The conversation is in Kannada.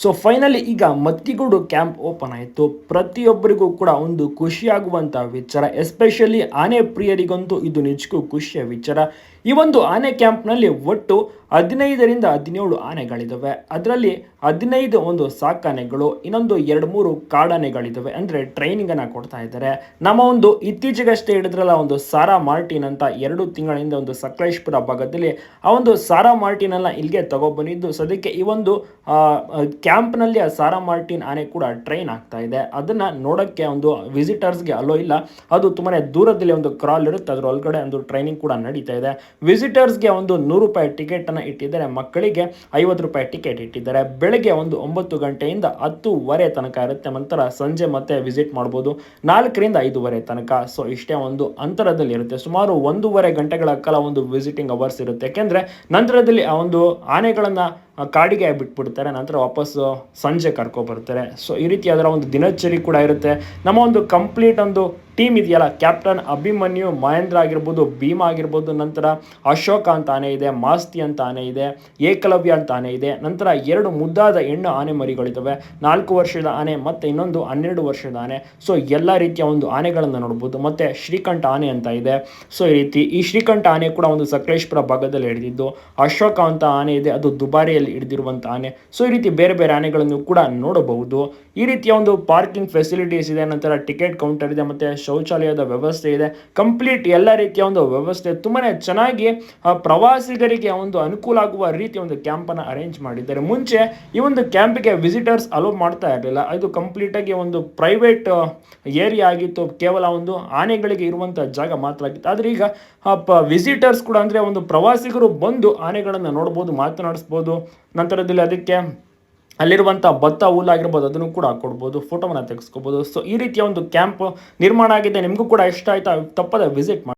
ಸೊ ಫೈನಲಿ ಈಗ ಮತ್ತಿಗೂಡು ಕ್ಯಾಂಪ್ ಓಪನ್ ಆಯಿತು. ಪ್ರತಿಯೊಬ್ಬರಿಗೂ ಕೂಡ ಒಂದು ಖುಷಿಯಾಗುವಂಥ ವಿಚಾರ. ಎಸ್ಪೆಷಲಿ ಆನೆ ಪ್ರಿಯರಿಗಂತೂ ಇದು ನಿಜಕ್ಕೂ ಖುಷಿಯ ವಿಚಾರ. ಈ ಒಂದು ಆನೆ ಕ್ಯಾಂಪ್ನಲ್ಲಿ ಒಟ್ಟು ಹದಿನೈದರಿಂದ ಹದಿನೇಳು ಆನೆಗಳಿದ್ದಾವೆ ಅದರಲ್ಲಿ ಹದಿನೈದು ಒಂದು ಸಾಕಾನೆಗಳು ಇನ್ನೊಂದು ಎರಡು ಮೂರು ಕಾಡಾನೆಗಳಿದ್ದಾವೆ ಅಂದರೆ ಟ್ರೈನಿಂಗನ್ನು ಕೊಡ್ತಾ ಇದ್ದಾರೆ. ನಮ್ಮ ಒಂದು ಇತ್ತೀಚೆಗಷ್ಟೇ ಹಿಡಿದ್ರಲ್ಲ, ಒಂದು ಸಾರಾ ಮಾರ್ಟಿನ್ ಅಂತ ಎರಡು ತಿಂಗಳಿಂದ ಒಂದು ಸಕಲೇಶ್ಪುರ ಭಾಗದಲ್ಲಿ ಆ ಒಂದು ಸಾರಾ ಮಾರ್ಟಿನನ್ನು ಇಲ್ಲಿಗೆ ತಗೊಬಂದಿದ್ದು. ಸದ್ಯಕ್ಕೆ ಈ ಒಂದು ಕ್ಯಾಂಪ್ನಲ್ಲಿ ಆ ಸಾರಾ ಮಾರ್ಟಿನ್ ಆನೆ ಕೂಡ ಟ್ರೈನ್ ಆಗ್ತಾ ಇದೆ. ಅದನ್ನು ನೋಡೋಕ್ಕೆ ಒಂದು ವಿಸಿಟರ್ಸ್ಗೆ ಅಲೋ ಇಲ್ಲ. ಅದು ತುಂಬಾ ದೂರದಲ್ಲಿ ಒಂದು ಕ್ರಾಲ್ ಇರುತ್ತೆ. ಅದರ ಒಳಗಡೆ ಒಂದು ಟ್ರೈನಿಂಗ್ ಕೂಡ ನಡೀತಾ ಇದೆ. ವಿಸಿಟರ್ಸ್ಗೆ ಒಂದು ನೂರು ರೂಪಾಯಿ ಟಿಕೆಟನ್ನು ಇಟ್ಟಿದ್ದಾರೆ. ಮಕ್ಕಳಿಗೆ ಐವತ್ತು ರೂಪಾಯಿ ಟಿಕೆಟ್ ಇಟ್ಟಿದ್ದಾರೆ. ಬೆಳಗ್ಗೆ ಒಂದು ಒಂಬತ್ತು ಗಂಟೆಯಿಂದ ಹತ್ತುವರೆ ತನಕ ಇರುತ್ತೆ. ನಂತರ ಸಂಜೆ ಮತ್ತೆ ವಿಸಿಟ್ ಮಾಡ್ಬೋದು. ನಾಲ್ಕರಿಂದ ಐದುವರೆ ತನಕ. ಸೊ ಇಷ್ಟೇ ಒಂದು ಅಂತರದಲ್ಲಿ ಇರುತ್ತೆ. ಸುಮಾರು ಒಂದೂವರೆ ಗಂಟೆಗಳ ಕಾಲ ಒಂದು ವಿಸಿಟಿಂಗ್ ಅವರ್ಸ್ ಇರುತ್ತೆ. ಯಾಕೆಂದರೆ ನಂತರದಲ್ಲಿ ಆ ಒಂದು ಆನೆಗಳನ್ನು ಕಾಡಿಗೆ ಬಿಟ್ಬಿಡ್ತಾರೆ. ನಂತರ ವಾಪಸ್ಸು ಸಂಜೆ ಕರ್ಕೊಬರ್ತಾರೆ ಸೊ ಈ ರೀತಿ ಅದರ ಒಂದು ದಿನಚರಿ ಕೂಡ ಇರುತ್ತೆ. ನಮ್ಮ ಒಂದು ಕಂಪ್ಲೀಟ್ ಒಂದು ಟೀಮ್ ಇದೆಯಲ್ಲ, ಕ್ಯಾಪ್ಟನ್ ಅಭಿಮನ್ಯು ಮಹೇಂದ್ರ ಆಗಿರ್ಬೋದು, ಭೀಮಾ ಆಗಿರ್ಬೋದು, ನಂತರ ಅಶೋಕ ಅಂತ ಆನೆ ಇದೆ, ಮಾಸ್ತಿ ಅಂತ ಆನೆ ಇದೆ, ಏಕಲವ್ಯ ಅಂತ ಆನೆ ಇದೆ, ನಂತರ ಎರಡು ಮುದ್ದಾದ ಹೆಣ್ಣು ಆನೆ ಮರಿಗಳಿದ್ದಾವೆ ನಾಲ್ಕು ವರ್ಷದ ಆನೆ ಮತ್ತು ಇನ್ನೊಂದು ಹನ್ನೆರಡು ವರ್ಷದ ಆನೆ. ಸೊ ಎಲ್ಲ ರೀತಿಯ ಒಂದು ಆನೆಗಳನ್ನು ನೋಡ್ಬೋದು. ಮತ್ತು ಶ್ರೀಕಂಠ ಆನೆ ಅಂತ ಇದೆ. ಸೊ ಈ ರೀತಿ ಈ ಶ್ರೀಕಂಠ ಆನೆ ಕೂಡ ಒಂದು ಸಕಲೇಶ್ಪುರ ಭಾಗದಲ್ಲಿ ಹಿಡಿದಿದ್ದು, ಅಶೋಕ ಅಂತ ಆನೆ ಇದೆ, ಅದು ದುಬಾರಿಯಲ್ಲಿ ಹಿಡಿದಿರುವಂಥ ಆನೆ. ಸೊ ಈ ರೀತಿ ಬೇರೆ ಬೇರೆ ಆನೆಗಳನ್ನು ಕೂಡ ನೋಡಬಹುದು. ಈ ರೀತಿಯ ಒಂದು ಪಾರ್ಕಿಂಗ್ ಫೆಸಿಲಿಟೀಸ್ ಇದೆ, ನಂತರ ಟಿಕೆಟ್ ಕೌಂಟರ್ ಇದೆ, ಮತ್ತು ಶೌಚಾಲಯದ ವ್ಯವಸ್ಥೆ ಇದೆ. ಕಂಪ್ಲೀಟ್ ಎಲ್ಲ ರೀತಿಯ ಒಂದು ವ್ಯವಸ್ಥೆ. ತುಂಬಾ ಚೆನ್ನಾಗಿ ಪ್ರವಾಸಿಗರಿಗೆ ಒಂದು ಅನುಕೂಲ ಆಗುವ ರೀತಿಯ ಒಂದು ಕ್ಯಾಂಪನ್ನು ಅರೇಂಜ್ ಮಾಡಿದ್ದಾರೆ. ಮುಂಚೆ ಈ ಒಂದು ಕ್ಯಾಂಪಿಗೆ ವಿಸಿಟರ್ಸ್ ಅಲೋ ಮಾಡ್ತಾ ಇರಲಿಲ್ಲ. ಇದು ಕಂಪ್ಲೀಟಾಗಿ ಒಂದು ಪ್ರೈವೇಟ್ ಏರಿಯಾ ಆಗಿತ್ತು. ಕೇವಲ ಒಂದು ಆನೆಗಳಿಗೆ ಇರುವಂಥ ಜಾಗ ಮಾತ್ರ ಆಗಿತ್ತು. ಆದರೆ ಈಗ ವಿಸಿಟರ್ಸ್ ಕೂಡ ಅಂದರೆ ಒಂದು ಪ್ರವಾಸಿಗರು ಬಂದು ಆನೆಗಳನ್ನು ನೋಡ್ಬೋದು, ಮಾತನಾಡಿಸ್ಬೋದು. ನಂತರದಲ್ಲಿ ಅದಕ್ಕೆ ಅಲ್ಲಿರುವಂಥ ಭತ್ತ ಹುಲ್ಲಾಗಿರ್ಬೋದು ಅದನ್ನು ಕೂಡ ಕೊಡ್ಬೋದು ಫೋಟೋವನ್ನು ತೆಗೆಸ್ಕೋಬೋದು. ಸೊ ಈ ರೀತಿಯ ಒಂದು ಕ್ಯಾಂಪ್ ನಿರ್ಮಾಣ ಆಗಿದೆ. ನಿಮಗೂ ಕೂಡ ಇಷ್ಟ ಆಯ್ತಾ? ತಪ್ಪದೆ ವಿಸಿಟ್ ಮಾಡಿ.